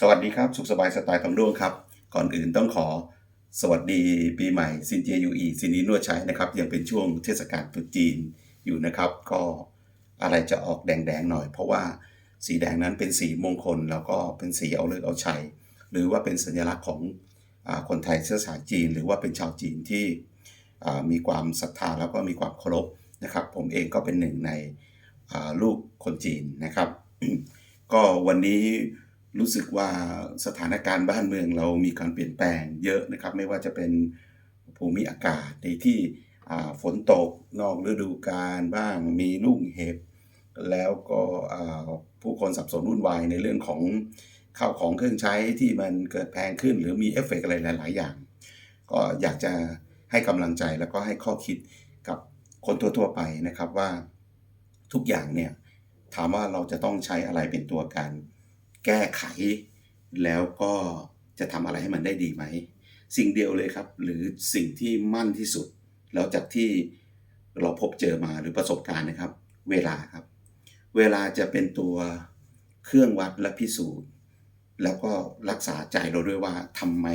สวัสดีครับสุขสบายสไตล์ทองด้วงครับ ก่อนอื่นต้องขอสวัสดีปีใหม่ซินเจียยูอีซินีนวดใช้นะครับ ยังเป็นช่วงเทศกาลตรุษจีนอยู่นะครับ ก็อะไรจะออกแดงๆหน่อย เพราะว่าสีแดงนั้นเป็นสีมงคล แล้วก็เป็นสีเอาเลิกเอาชัย หรือว่าเป็นสัญลักษณ์ของอคนไทยเชื้อสายจีน หรือว่าเป็นชาวจีนที่มีความศรัทธาแล้วก็มีความเคารพนะครับ ผมเองก็เป็นหนึ่งในลูกคนจีนนะครับ ก็วันนี้ รู้สึกว่าสถานการณ์บ้านเมืองเรามีการเปลี่ยนแปลงเยอะนะครับ ไม่ว่าจะเป็นภูมิอากาศในที่ฝนตกนอกฤดูกาลบ้างมีลูกเห็บ แล้วก็ผู้คนสับสนวุ่นวายในเรื่องของข้าวของเครื่องใช้ที่มันเกิดแพงขึ้น หรือมีเอฟเฟกต์อะไรหลาย ๆ อย่าง ก็อยากจะให้กำลังใจแล้วก็ให้ข้อคิดกับคนทั่ว ๆ ไปนะครับว่าทุกอย่างเนี่ยถามว่าเราจะต้องใช้อะไรเป็นตัวการ แก้ไข แล้วก็จะทำอะไรให้มันได้ดีไหม สิ่งเดียวเลยครับ หรือสิ่งที่มั่นที่สุด แล้วจากที่เราพบเจอมาหรือประสบการณ์นะครับ เวลาครับ เวลาจะเป็นตัวเครื่องวัดและพิสูจน์ แล้วก็รักษาใจเราด้วยว่าทำไม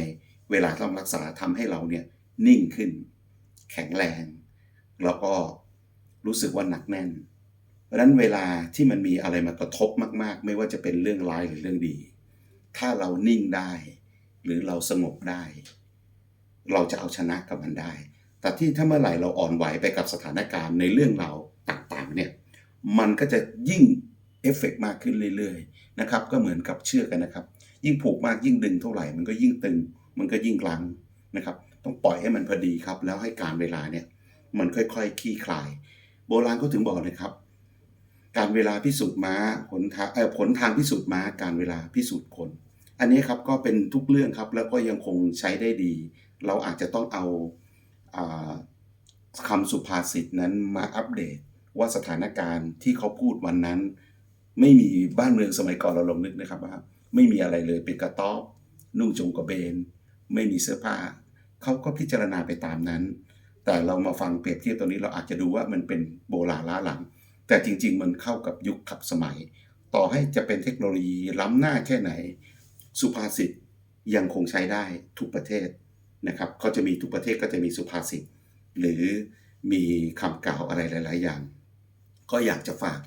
เวลาต้องรักษาทำให้เราเนี่ยนิ่งขึ้น แข็งแรง แล้วก็รู้สึกว่าหนักแน่น เพราะฉะนั้นเวลาที่มันมีอะไรมากระทบมาก ๆ ไม่ว่าจะเป็นเรื่องร้ายหรือเรื่องดี ถ้าเรานิ่งได้ หรือเราสงบได้ เราจะเอาชนะกับมันได้ แต่ที่ถ้าเมื่อไหร่เราอ่อนไหวไปกับสถานการณ์ในเรื่องราวต่างๆเนี่ยมันก็จะยิ่งเอฟเฟกต์มากขึ้นเรื่อยๆนะครับก็เหมือนกับเชือกกันนะครับ ยิ่งผูกมากยิ่งดึงเท่าไหร่ มันก็ยิ่งตึง มันก็ยิ่งลังนะครับ ต้องปล่อยให้มันพอดีครับ แล้วให้การเวลาเนี่ยมันค่อยๆคลี่คลาย โบราณก็ถึงบอกเลยครับ การเวลาพิสูจน์ม้าผลทางผลทางพิสูจน์ม้า การเวลาพิสูจน์คน อันนี้ครับก็เป็นทุกเรื่องครับแล้วก็ยังคงใช้ได้ดี เราอาจจะต้องเอาอาคำสุภาษิตนั้นมาอัปเดตว่าสถานการณ์ที่เขาพูดวันนั้น ไม่มีบ้านเมืองสมัยก่อนเราลองนึกนะครับว่าไม่มีอะไรเลยเป็นกระต๊อบนุ่งจงกระเบน ไม่มีเสื้อผ้าเขาก็พิจารณาไปตามนั้น แต่เรามาฟังเปรียบเทียบตรงนี้เราอาจจะดูว่ามันเป็นโบราณล้าหลัง แต่จริง ๆ มันเข้ากับยุคขับสมัย ต่อให้จะเป็นเทคโนโลยีล้ำหน้าแค่ไหน สุภาษิตยังคงใช้ได้ทุกประเทศนะครับก็จะมีทุกประเทศก็จะมีสุภาษิตหรือมีคำกล่าวอะไรหลาย ๆ อย่าง ก็อยากจะฝาก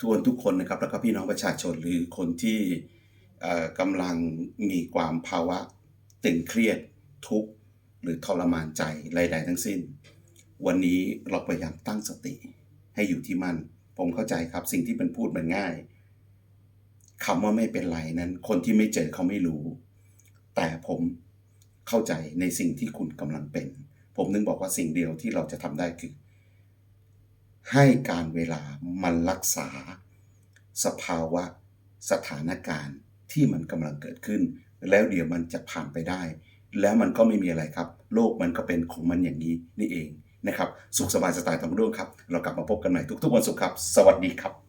ทวนทุกคนนะครับแล้วก็พี่น้องประชาชนหรือคนที่กำลังมีความภาวะตึงเครียดทุกข์ หรือทรมานใจใดๆทั้งสิ้น วันนี้เราพยายามตั้งสติ ให้อยู่ที่มัน ผมเข้าใจครับสิ่งที่มันพูดมันง่ายคำว่าไม่เป็นไรนั้น คนที่ไม่เจอเขาไม่รู้ แต่ผมเข้าใจในสิ่งที่คุณกำลังเป็น ผมนึงบอกว่าสิ่งเดียวที่เราจะทำได้คือ ให้การเวลามันรักษา สภาวะสถานการณ์ที่มันกำลังเกิดขึ้น แล้วเดี๋ยวมันจะผ่านไปได้ แล้วมันก็ไม่มีอะไรครับ โลกมันก็เป็นของมันอย่างนี้นี่เองนะครับ สุขสบายสไตล์ทองด้วงครับ เรากลับมาพบกันใหม่ทุกๆวันศุกร์ครับ สวัสดีครับ